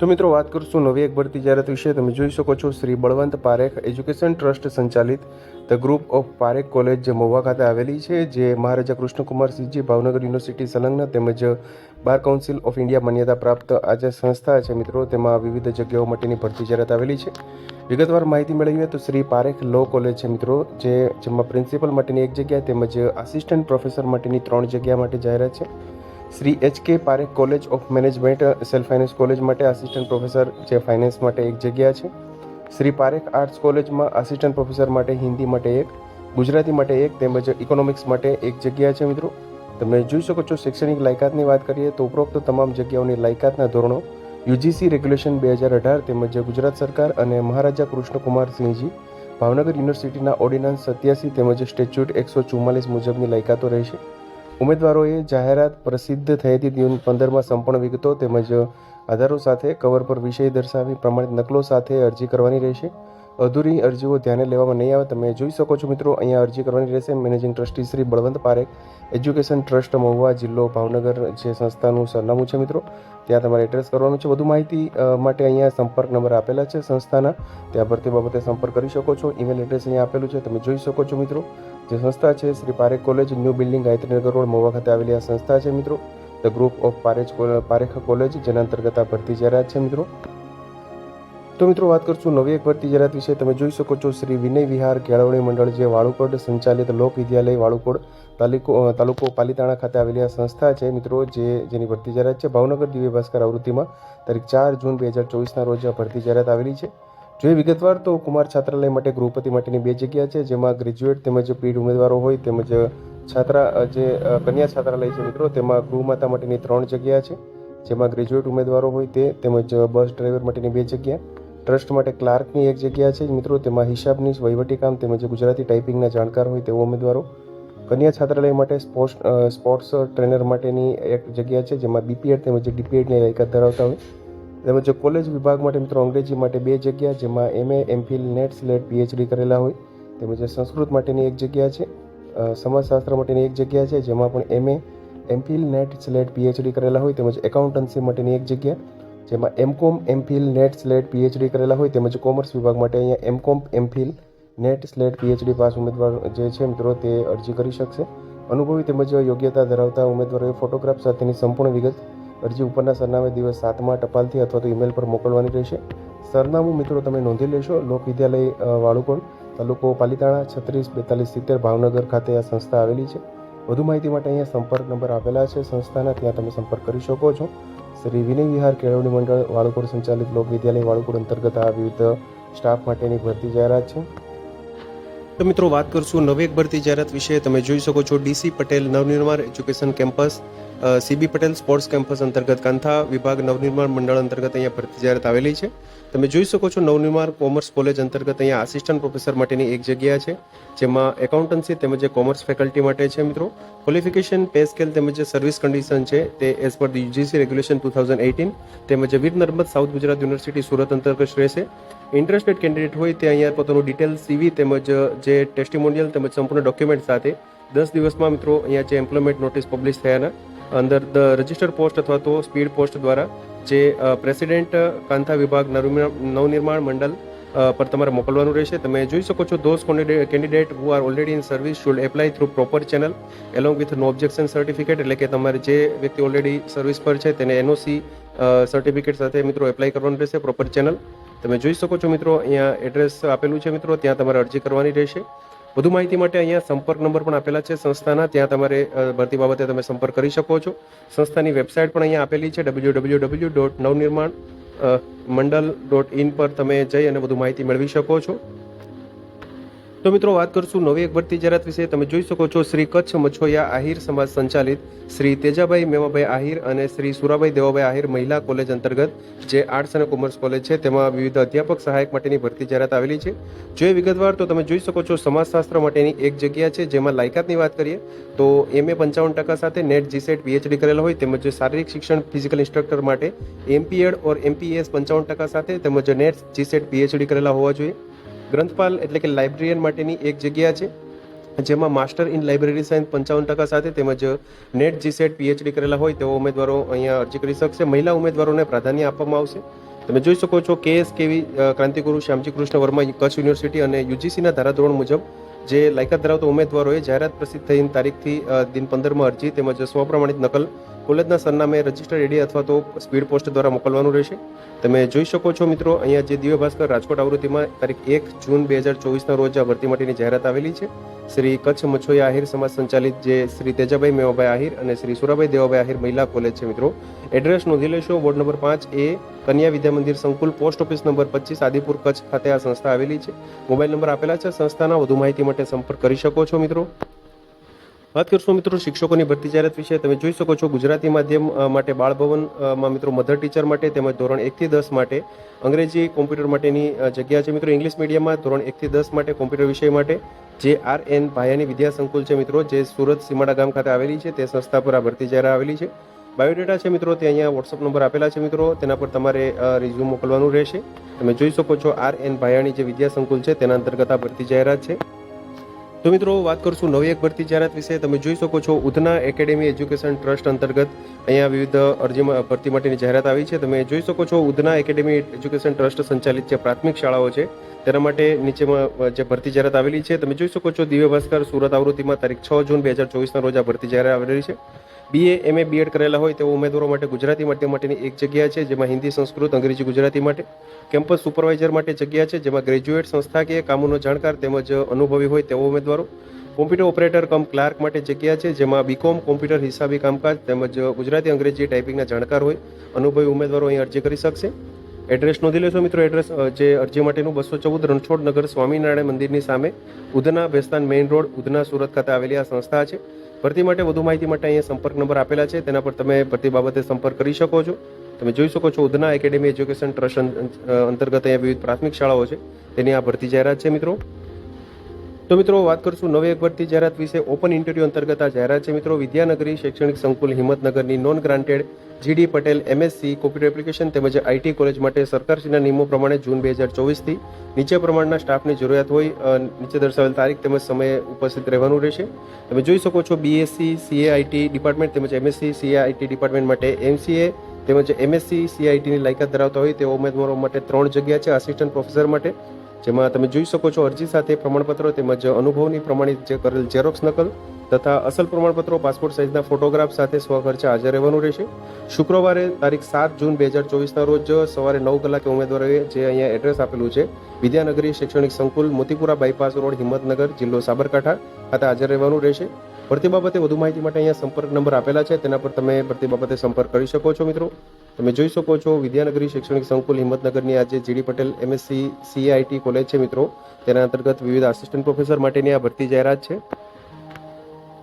તો મિત્રો વાત કરશું નવી એક ભરતી જાહેરાત વિશે. તમે જોઈ શકો છો શ્રી બળવંત પારેખ એજ્યુકેશન ટ્રસ્ટ સંચાલિત the group of Parekh college જે મહુવા ખાતે આવેલી છે, જે મહારાજા કૃષ્ણકુમાર સિંહજી ભાવનગર યુનિવર્સિટી સંલગ્ન તેમજ બાર કાઉન્સિલ ઓફ ઇન્ડિયા માન્યતા પ્રાપ્ત આ જે સંસ્થા છે મિત્રો. તેમાં વિવિધ જગ્યાઓ માટેની ભરતી જાહેરાત આવેલી છે. વિગતવાર માહિતી મેળવીએ તો શ્રી પારેખ લો કોલેજ છે મિત્રો, જે જેમાં પ્રિન્સિપલ માટેની એક જગ્યા તેમજ આસિસ્ટન્ટ પ્રોફેસર માટેની ત્રણ જગ્યા માટે જાહેરાત છે. Shri H K Parekh college of management self finance college માટે આસિસ્ટન્ટ પ્રોફેસર જે ફાઇનાન્સ માટે એક જગ્યા છે. શ્રી પારેખ આર્ટ્સ કોલેજમાં આસિસ્ટન્ટ પ્રોફેસર માટે હિન્દી માટે એક, ગુજરાતી માટે એક, તેમજ ઇકોનોમિક્સ માટે એક જગ્યા છે મિત્રો. તમે જોઈ શકો છો શૈક્ષણિક લાયકાતની વાત કરીએ તો ઉપરોક્ત તમામ જગ્યાઓની લાયકાતના ધોરણો યુજીસી રેગ્યુલેશન બે હજાર અઢાર તેમજ ગુજરાત સરકાર અને મહારાજા કૃષ્ણકુમાર સિંહજી, ભાવનગર યુનિવર્સિટીના ઓર્ડિનન્સ સત્યાસી તેમજ સ્ટેચ્યુટ એકસો ચુમ્માલીસ મુજબની લાયકાતો રહેશે. ઉમેદવારોએ જાહેરાત પ્રસિદ્ધ હતી તે પંદરમાં સંપૂર્ણ વિગતો તેમજ આધારો સાથે કવર પર વિષય દર્શાવી પ્રમાણિત નકલો સાથે અરજી કરવાની રહેશે. અધૂરી અરજીઓ ધ્યાને લેવામાં નહીં આવે. તમે જોઈ શકો છો મિત્રો, અહીંયા અરજી કરવાની રહેશે. Managing trustee Shri Balwant Parekh, education trust Mahuva જિલ્લો ભાવનગર જે સંસ્થાનું સરનામું છે મિત્રો. ત્યાં તમારે એડ્રેસ કરવાનું છે. વધુ માહિતી માટે અહીંયા સંપર્ક નંબર આપેલા છે સંસ્થાના. ત્યાં ભરતી બાબતે સંપર્ક કરી શકો છો. ઈમેલ એડ્રેસ અહીંયા આપેલું છે. તમે જોઈ શકો છો મિત્રો. જે સંસ્થા છે, Shri Parekh college, new building Gayatrinagar road Mova ખાતે આવેલી આ સંસ્થા છે, મિત્રો. The group of Parekh Parekh college જેના અંતર્ગત આ ભરતી જાહેરાત છે, મિત્રો. તો મિત્રો, વાત કરશું નવી એક ભરતી જાહેરાત વિશે. તમે જોઈ શકો છો, શ્રી વિનય વિહાર કેળવણી મંડળ જે વાળુકોડ સંચાલિત લોક વિદ્યાલય વાળુકોડ તાલુકો તાલુકો પાલીતાણા ખાતે આવેલી આ સંસ્થા છે, મિત્રો, જે, જેની ભરતી જાહેરાત છે. ભાવનગર દિવ્ય ભાસ્કર આવૃત્તિમાં, તારીખ ચાર જૂન બે હજાર ચોવીસના રોજ આ ભરતી જાહેરાત આવેલી છે. જોઈએ વિગતવાર તો કુમાર છાત્રાલય માટે ગૃહપતિ માટેની બે જગ્યા છે, જેમાં ગ્રેજ્યુએટ તેમજ પીડ ઉમેદવારો હોય તેમજ છાત્રા જે કન્યા છાત્રાલય છે મિત્રો, તેમાં ગૃહમાતા માટેની ત્રણ જગ્યા છે, જેમાં ગ્રેજ્યુએટ ઉમેદવારો હોય તે તેમજ બસ ડ્રાઈવર માટેની બે જગ્યા, ટ્રસ્ટ માટે ક્લાર્કની એક જગ્યા છે મિત્રો, તેમાં હિસાબની વહીવટી કામ તેમજ ગુજરાતી ટાઈપિંગના જાણકાર હોય તેવા ઉમેદવારો, કન્યા છાત્રાલય માટે સ્પોર્ટ્સ સ્પોર્ટ્સ ટ્રેનર માટેની એક જગ્યા છે, જેમાં બીપીએડ તેમજ ડીપીએડની લાયકાત ધરાવતા હોય તેમજ કોલેજ વિભાગ માટે મિત્રો અંગ્રેજી માટે બે જગ્યા, જેમાં MA MPhil NET SLET PhD કરેલા હોય. તેમજ સંસ્કૃત માટેની એક જગ્યા છે. સમાજશાસ્ત્ર માટેની એક જગ્યા છે, જેમાં પણ MA MPhil NET SLET PhD કરેલા હોય. તેમજ એકાઉન્ટન્સી માટેની એક જગ્યા, જેમાં MCom MPhil NET SLET PhD કરેલા હોય. તેમજ કોમર્સ વિભાગ માટે અહીંયા MCom MPhil NET SLET PhD pass ઉમેદવાર જે છે મિત્રો તે અરજી કરી શકશે. અનુભવી તેમજ યોગ્યતા ધરાવતા ઉમેદવારોએ ફોટોગ્રાફ સાથેની સંપૂર્ણ વિગત અરજી ઉપરના સરનામે દિવસ સાતમા ટપાલથી અથવા તો ઈમેલ પર મોકલવાની રહેશે. સરનામું મિત્રો તમે નોંધી લેશો. લોક વિદ્યાલય વાળુકોણ, તાલુકો પાલીતાણા, છત્રીસ, બેતાલીસ, સિત્તેર, ભાવનગર ખાતે આ સંસ્થા આવેલી છે. વધુ માહિતી માટે અહીંયા સંપર્ક નંબર આપેલા છે. સંસ્થાના ત્યાં તમે સંપર્ક કરી શકો છો. શ્રી વિનય વિહાર કેળવણી મંડળ વાળુકોડ સંચાલિત લોક વિદ્યાલય વાળુકોડ અંતર્ગત આ વિવિધ સ્ટાફ માટેની ભરતી જાહેરાત છે. તો મિત્રો વાત કરશું નવી એક ભરતી જાહેરાત વિશે. તમે જોઈ શકો છો ડીસી પટેલ નવનિર્માણ education campus CB Patel sports campus અંતર્ગત કાંથા વિભાગ નવનિર્માણ મંડળ અંતર્ગત અહીંયા ભરતી જાહેરાત આવેલી છે. તમે જોઈ શકો છો નવનિર્માણ કોમર્સ કોલેજ અંતર્ગત અહીંયા આસિસ્ટન્ટ પ્રોફેસર માટેની એક જગ્યા છે, જેમાં એકાઉન્ટન્સી તેમજ કોમર્સ ફેકલ્ટી માટે છે મિત્રો. ક્વોલિફિકેશન પે સ્કેલ તેમજ સર્વિસ કન્ડિશન છે, તે as per UGC regulation two thousand eighteen તેમજ વીર નર્મદ સાઉથ ગુજરાત યુનિવર્સિટી સુરત અંતર્ગત રહેશે. ઇન્ટરેસ્ટેડ કેન્ડિડેટ હોય તે અહીંયા પોતાનું ડિટેલ સીવી તેમજ જે ટેસ્ટિમોનિયલ તેમજ સંપૂર્ણ ડોક્યુમેન્ટ સાથે દસ દિવસમાં મિત્રો અહીંયા જે એમ્પ્લોયમેન્ટ નોટિસ પબ્લિશ થયાના અંદર ધ રજિસ્ટર પોસ્ટ અથવા તો સ્પીડ પોસ્ટ દ્વારા જે પ્રેસિડેન્ટ કાંથા વિભાગ નવનિર્માણ મંડળ પર તમારે મોકલવાનું રહેશે. તમે જોઈ શકો છો those candidate who are already in service should apply through proper channel along with no objection certificate એટલે કે તમારે જે વ્યક્તિ ઓલરેડી સર્વિસ પર છે તેને એનઓસી સર્ટિફિકેટ સાથે મિત્રો એપ્લાય કરવાનું રહેશે પ્રોપર ચેનલ તમે જોઈ શકો છો મિત્રો, અહીંયા એડ્રેસ આપેલું છે મિત્રો, ત્યાં તમારે અરજી કરવાની રહેશે. વધુ માહિતી માટે અહીંયા સંપર્ક નંબર પણ આપેલા છે સંસ્થાના. ત્યાં તમારે ભરતી બાબતે તમે સંપર્ક કરી શકો છો. સંસ્થાની વેબસાઇટ પણ અહીંયા આપેલી છે ડબલ્યુ ડબલ્યુ ડબલ્યુ ડોટ નવનિર્માણ મંડળ ડોટ ઇન પર તમે જઈ અને વધુ માહિતી મેળવી શકો છો. તો મિત્રો વાત કરશું નવી એક ભરતી જાહેરાત વિશે. તમે જોઈ શકો છો શ્રી કચ્છ મછોયા આહિર સમાજ સંચાલિત શ્રી તેજાભાઈ મેવાભાઈ આહિર અને શ્રી સુરાભાઈ દેવાભાઈ આહિર મહિલા કોલેજ અંતર્ગત, જે આર્ટ્સ અને કોમર્સ કોલેજ છે, તેમાં વિવિધ અધ્યાપક સહાયક માટેની ભરતી જાહેરાત આવેલી છે. જો એ વિગતવાર, તો તમે જોઈ શકો છો સમાજશાસ્ત્ર માટેની એક જગ્યા છે, જેમાં લાયકાતની વાત કરીએ, તો એમએ પંચાવન ટકા સાથે નેટ જીસેટ પીએચડી કરેલા હોય, તેમજ શારીરિક શિક્ષણ ફિઝિકલ ઇન્સ્ટ્રક્ટર માટે એમપીએડ ઓર એમપીએસ પંચાવન ટકા સાથે તેમજ નેટ જીસેટ પીએચડી કરેલા હોવા જોઈએ. ગ્રંથપાલ એટલે કે લાઇબ્રેરિયન માટેની એક જગ્યા છે, જેમાં માસ્ટર ઇન લાઇબ્રેરી સાયન્સ પંચાવન ટકા સાથે તેમજ નેટ જીસેટ પીએચડી કરેલા હોય તેવા ઉમેદવારો અહીંયા અરજી કરી શકશે. મહિલા ઉમેદવારોને પ્રાધાન્ય આપવામાં આવશે. તમે જોઈ શકો છો KS KV Krantiguru Shyamji Krishna Varma Kutch university અને યુજીસીના ધારાધોરણ મુજબ જે લાયકાત ધરાવતા ઉમેદવારોએ જાહેરાત પ્રસિદ્ધ થઈને તારીખથી દિન પંદરમાં અરજી તેમજ સ્વપ્રમાણિત નકલ કોલેજના સરનામે રજિસ્ટર એડી અથવા તો સ્પીડ પોસ્ટ દ્વારા મોકલવાનું રહેશે. તમે જોઈ શકો છો મિત્રો, અહીંયા જે દિવ્ય ભાસ્કર રાજકોટ આવૃત્તિમાં તારીખ એક જૂન બે હજાર ચોવીસના રોજ આ ભરતી માટેની જાહેરાત આવેલી છે. શ્રી કચ્છ મછોયા આહિર સમાજ સંચાલિત જે શ્રી તેજાભાઈ મેવાભાઈ આહિર અને શ્રી સુરાભાઈ દેવાભાઈ આહિર મહિલા કોલેજ છે મિત્રો. એડ્રેસ નોંધી લેશો, વોર્ડ નંબર પાંચ એ કન્યા વિદ્યા મંદિર સંકુલ, પોસ્ટ ઓફિસ નંબર પચીસ, આદિપુર કચ્છ ખાતે આ સંસ્થા આવેલી છે. મોબાઈલ નંબર આપેલા છે, સંસ્થાના વધુ માહિતી માટે સંપર્ક કરી શકો છો મિત્રો. વાત કરશું મિત્રો શિક્ષકોની ભરતી જાહેરાત વિશે. તમે જોઈ શકો છો ગુજરાતી માધ્યમ માટે બાળભવનમાં મિત્રો મધર ટીચર માટે તેમજ ધોરણ એકથી દસ માટે અંગ્રેજી કોમ્પ્યુટર માટેની જગ્યા છે મિત્રો ઇંગ્લિશ મીડિયમમાં, ધોરણ એકથી દસ માટે કોમ્પ્યુટર વિષય માટે. જે આર એન ભાયાની વિદ્યા સંકુલ છે મિત્રો, જે સુરત સીમાડા ગામ ખાતે આવેલી છે, તે સંસ્થા પર આ ભરતી જાહેરાત આવેલી છે. બાયોડેટા છે મિત્રો, તે અહીંયા વોટ્સઅપ નંબર આપેલા છે મિત્રો, તેના પર તમારે રિઝ્યુમ મોકલવાનું રહેશે. તમે જોઈ શકો છો આર એન ભાયાણી જે વિદ્યા સંકુલ છે, તેના અંતર્ગત આ ભરતી જાહેરાત છે. તો મિત્રો, વાત કરશું નવી એક ભરતી જાહેરાત વિશે. તમે જોઈ શકો છો, ઉધના એકેડેમી એજ્યુકેશન ટ્રસ્ટ અંતર્ગત અહીંયા વિવિધ અરજીમાં ભરતી માટેની જાહેરાત આવી છે. તમે જોઈ શકો છો, ઉધના એકેડેમી એજ્યુકેશન ટ્રસ્ટ સંચાલિત જે પ્રાથમિક શાળાઓ છે, તેના માટે નીચેમાં જે ભરતી જાહેરાત આવેલી છે. તમે જોઈ શકો છો, દિવ્ય ભાસ્કર સુરત આવૃત્તિમાં તારીખ છ જૂન બે હજાર ચોવીસના રોજ આ ભરતી જાહેરાત આવેલી છે. બીએ એમએ બીએડ કરેલા હોય તેવા ઉમેદવારો માટે ગુજરાતી માધ્યમ માટેની એક જગ્યા છે, જેમાં હિન્દી સંસ્કૃત, અંગ્રેજી, ગુજરાતી માટે, કેમ્પસ સુપરવાઇઝર માટે જગ્યા છે, જેમાં ગ્રેજ્યુએટ સંસ્થાકીય કામોનો જાણકાર તેમજ અનુભવી હોય તેવા ઉમેદવારો. કોમ્પ્યુટર ઓપરેટર કમ ક્લાર્ક માટે જગ્યા છે, જેમાં બીકોમ કોમ્પ્યુટર હિસાબી કામકાજ તેમજ ગુજરાતી, અંગ્રેજી ટાઈપિંગના જાણકાર હોય, અનુભવી ઉમેદવારો અહીં અરજી કરી શકશે. એડ્રેસ નોંધી લેશો મિત્રો એડ્રેસ જે અરજી માટેનું બસો ચૌદ રણછોડ નગર સ્વામિનારાયણ મંદિરની સામે ઉધના ભેસ્તાન મેઇન રોડ ઉધના સુરત ખાતે આવેલી આ સંસ્થા છે. ભરતી માટે વધુ માહિતી માટે અહીંયા સંપર્ક નંબર આપેલા છે. તેના પર તમે ભરતી બાબતે સંપર્ક કરી શકો છો. તમે જોઈ શકો છો ઉધના એકેડેમી એજ્યુકેશન ટ્રસ્ટ અંતર્ગત અહીંયા વિવિધ પ્રાથમિક શાળાઓ છે. તેની આ ભરતી જાહેરાત છે મિત્રો. તો મિત્રો વાત કરશું નવી એક ભરતી જાહેરાત વિશે. ઓપન ઇન્ટરવ્યુ અંતર્ગત આ જાહેરાત છે મિત્રો. વિદ્યાનગરી શૈક્ષણિક સંકુલ હિંમતનગરની non granted GD Patel MSc computer application તેમજ આઈટી કોલેજ માટે સરકારશ્રીના નિયમો પ્રમાણે જૂન બે હજાર ચોવીસથી નીચે પ્રમાણના સ્ટાફની જરૂરિયાત હોય નીચે દર્શાવેલ તારીખ તેમજ સમયે ઉપસ્થિત રહેવાનું રહેશે. તમે જોઈ શકો છો બીએસસી સીએઆઈટી ડિપાર્ટમેન્ટ તેમજ એમએસસી સીએઆઈટી ડિપાર્ટમેન્ટ માટે એમસીએ તેમજ એમએસસી સીઆઈટીની લાયકાત ધરાવતા હોય તેવા ઉમેદવારો માટે ત્રણ જગ્યા છે. આસિસ્ટન્ટ પ્રોફેસર માટે જેમાં તમે જોઈ શકો છો અરજી સાથે પ્રમાણપત્રો તેમજ અનુભવની પ્રમાણિત જે કરેલ ઝેરોક્સ નકલ તથા અસલ પ્રમાણપત્રો, પાસપોર્ટ સાઇઝના ફોટોગ્રાફ સાથે સ્વખર્ચે હાજર રહેવાનું રહેશે. શુક્રવારે તારીખ સાત જૂન બે હજાર ચોવીસના રોજ સવારે નવ કલાકે ઉમેદવારોએ જે અહીંયા એડ્રેસ આપેલું છે, વિદ્યાનગરી શૈક્ષણિક સંકુલ, મોતીપુરા બાયપાસ રોડ, હિંમતનગર જિલ્લો સાબરકાંઠા ખાતે હાજર રહેવાનું રહેશે. ભરતી બાબતે વધુ માહિતી માટે અહીંયા સંપર્ક નંબર આપેલા છે. તેના પર તમે ભરતી બાબતે સંપર્ક કરી શકો છો, મિત્રો. તમે જોઈ શકો છો વિદ્યાનગરી શૈક્ષણિક સંકુલ હિંમતનગરની આજે GD Patel MSc CIT college છે, મિત્રો. તેના અંતર્ગત વિવિધ આસિસ્ટન્ટ પ્રોફેસર માટેની આ ભરતી જાહેરાત છે.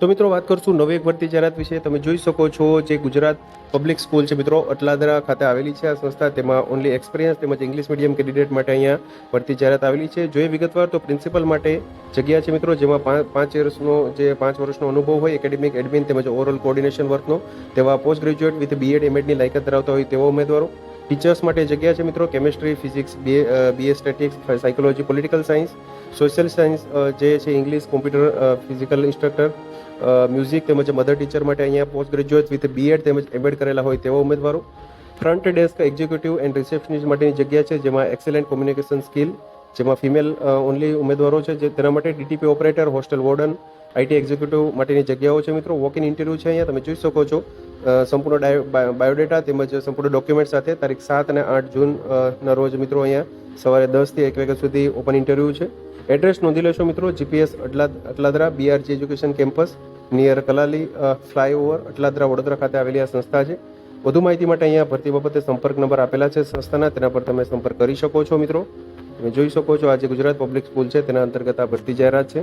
તો મિત્રો વાત કરશું નવી એક ભરતી જાહેરાત વિશે. તમે જોઈ શકો છો જે ગુજરાત પબ્લિક સ્કૂલ છે મિત્રો, અટલાદરા ખાતે આવેલી છે આ સંસ્થા. તેમાં ઓનલી એક્સપિરિયન્સ તેમજ ઇંગ્લિશ મીડિયમ કેન્ડિડેટ માટે અહીંયા ભરતી જાહેરાત આવેલી છે. જોઈએ વિગતવાર તો પ્રિન્સિપલ માટે જગ્યા છે મિત્રો, જેમાં પાંચ વર્ષનો, જે પાંચ વર્ષનો અનુભવ હોય એકેડેમિક એડમિન તેમજ ઓરલ કોર્ડિનેશન વર્કનો તેવા પોસ્ટ ગ્રેજ્યુએટ વિથ બીએડ એમએડની લાયકાત ધરાવતા હોય તેવા ઉમેદવારો. ટીચર્સ માટે જગ્યા છે મિત્રો chemistry physics B BA statics psychology political science social science જે છે English computer physical instructor music તેમજ મધર ટીચર માટે અહીંયા પોસ્ટ ગ્રેજ્યુએટ વિથ બીએડ તેમજ એમએડ કરેલા હોય તેવા ઉમેદવારો. Front desk executive and receptionist માટેની જગ્યા છે, જેમાં એક્સેલન્ટ કોમ્યુનિકેશન સ્કિલ જેમાં ફિમેલ ઓનલી ઉમેદવારો છે, જે તેના માટે DTP operator hostel warden IT executive માટેની જગ્યાઓ છે મિત્રો. વોક ઇન ઇન્ટરવ્યૂ છે અહીંયા, તમે જોઈ શકો છો. સંપૂર્ણ બાયોડેટા તેમજ સંપૂર્ણ ડોક્યુમેન્ટ સાથે તારીખ સાત અને આઠ જૂન ના રોજ મિત્રો અહીંયા સવારે દસથી એક વાગ્યા સુધી ઓપન ઇન્ટરવ્યૂ છે. એડ્રેસ નોંધી લેશો મિત્રો જીપીએસ અટલા, Atladara BRG education campus near Kalali flyover Atladara, Vadodara ખાતે આવેલી આ સંસ્થા છે. વધુ માહિતી માટે અહીંયા ભરતી બાબતે સંપર્ક નંબર આપેલા છે સંસ્થાના, તેના પર તમે સંપર્ક કરી શકો છો મિત્રો. તમે જોઈ શકો છો આજે ગુજરાત પબ્લિક સ્કૂલ છે, તેના અંતર્ગત આ ભરતી જાહેરાત છે.